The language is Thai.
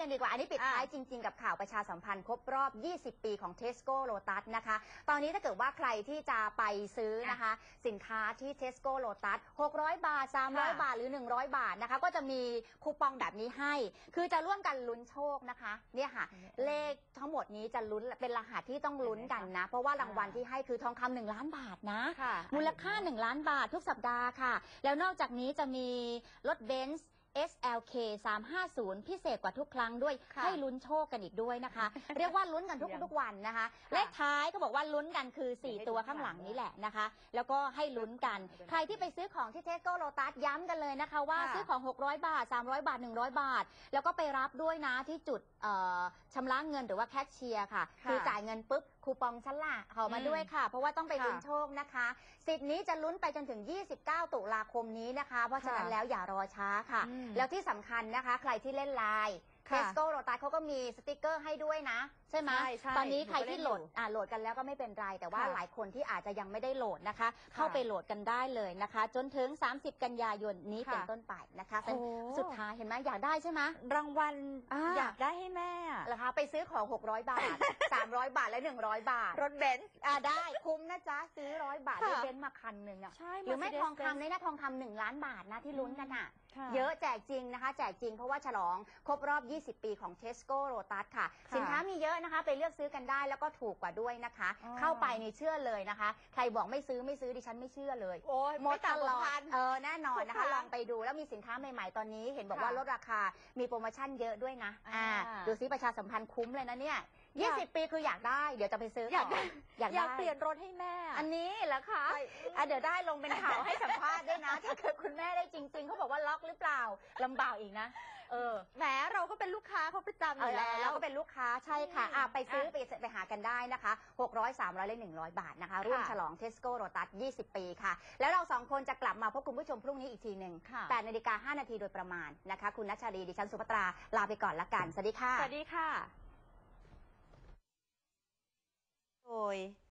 กันดีกว่า อันนี้ปิดอะท้ายจริง ๆ กับข่าวประชาสัมพันธ์ครบรอบ 20 ปีของ Tesco Lotus นะคะ ตอนนี้ถ้าเกิดว่าใครที่จะไปซื้อนะคะ สินค้าที่ Tesco Lotus 600 บาท 300 บาทหรือ 100 บาทนะคะ ก็จะมีคูปองแบบนี้ให้ คือจะร่วมกันลุ้นโชคนะคะ เนี่ยค่ะ เลขทั้งหมดนี้จะลุ้นเป็นรหัสที่ต้องลุ้นกันนะ เพราะว่ารางวัลที่ให้คือทองคำหนึ่งล้านบาทนะค่ะมูลค่า 1 ล้านบาททุกสัปดาห์ค่ะ แล้วนอกจากนี้จะมีรถเบนซ์ SLK 350 พิเศษกว่าทุกครั้งด้วย ค่ะให้ลุ้นโชคกันอีกด้วยนะคะ เรียกว่าลุ้นกันทุกเยี่ยมทุกวันนะคะ เลขท้ายก็บอกว่าลุ้นกันคือ 4 ตัวข้างหลังนี้แหละนะคะ แล้วก็ให้ลุ้นกัน ใครที่ไปซื้อของที่เทสโก้โลตัสย้ำกันเลยนะคะว่าค่ะซื้อของ 600 บาท 300 บาท 100 บาท แล้วก็ไปรับด้วยนะที่จุดเอ่อชำระเงินหรือว่าแคชเชียร์ค่ะ ค่ะคือจ่ายเงินปุ๊บคูปองชั้นละขอมาอืมด้วยค่ะ เพราะว่าต้องไปค่ะลุ้นโชคนะคะ สิทธิ์นี้จะลุ้นไปจนถึง 29 ตุลาคมนี้นะคะ เพราะฉะนั้นค่ะแล้วอย่ารอช้าค่ะ อืมแล้วที่สำคัญนะคะ ใครที่เล่นไลน์ เทค่ะสโก้โรตัสเขาก็มีสติกเกอร์ให้ด้วยนะ ใช่ไหมใช่ใช่ตอนนี้ใครหนูก็เล่ที่นโหลดอยู่อ่าโหลดกันแล้วก็ไม่เป็นไร แต่ว่าค่ะหลายคนที่อาจจะยังไม่ได้โหลดนะคะ เข้าไปโหลดกันได้เลยนะคะ จนถึง 30 กันยายนนี้ค่ะเป็นต้นไปนะคะโอ้โหสุดท้ายเห็นไหมอยากได้ใช่ไหม รางวัลอ่า อยากได้ให้แม่อะเหรอคะไปซื้อของ 600 บาท 300 บาทและ 100 บาทรถเบนซ์ อ่าได้คุ้มนะจ๊ะ ซื้อร้อยบาทค่ะ ได้เบนซ์มาคันหนึ่งอะใช่ หรือไม่ Mercedes ทองคำ Benz ในนะทองคำหนึ่งล้านบาทนะที่ลุ้นกันอะ ค่ะเยอะแจกจริงนะคะ แจกจริงเพราะว่าฉลองครบรอบ20 ปีของ Tesco Lotus ค่ะ ค่ะสินค้ามีเยอะนะคะ ไปเลือกซื้อกันได้แล้วก็ถูกกว่าด้วยนะคะ อ๋อ เข้าไปในเชื่อเลยนะคะ ใครบอกไม่ซื้อไม่ซื้อดิฉันไม่เชื่อเลย โอ้ยหมดไต่างตกลว่าอพัดน เออแน่นอนนะคะทุกครั้งลองไปดูแล้วมีสินค้าใหม่ๆ ตอนนี้เห็นบอกค่ะว่าลดราคา มีโปรโมชั่นเยอะด้วยนะอ่าดูซิประชาสัมพันธ์คุ้มเลยนะเนี่ย อยาก20 ปีคืออยากได้ เดี๋ยวจะไปซื้ออยากต่ได้ อยากอยากได้เปลี่ยนรถให้แม่อะอันนี้เหรอคะใช่อะเดี๋ยวได้ลงเป็นข่าวให้สัมภาษณ์ด้วยนะ ถ้าเกิดคุณแม่ได้จริง ๆ เขาบอกว่าล็อกหรือเปล่าลำบากอีกนะ เออ แหมเราก็เป็นลูกค้าเขาประจำอเอายู่แล้แล้ววเราก็เป็นลูกค้าใช่ค่ะอืมอะไปซื้ออะไปไปหากันได้นะคะ 600 300และ100 บาทนะคะ ร่วมฉลองเทสโก้โรตัส 20 ปีค่ะ แล้วเราสองคนจะกลับมาพบคุณผู้ชมพรุ่งนี้อีกทีหนึ่งค่ะ8นาฬิกา5นาทีโดยประมาณนะคะ คุณนัชชาลีดิฉันสุภัตราลาไปก่อนละกัน สวัสดีค่ะ สวัสดีค่ะโดย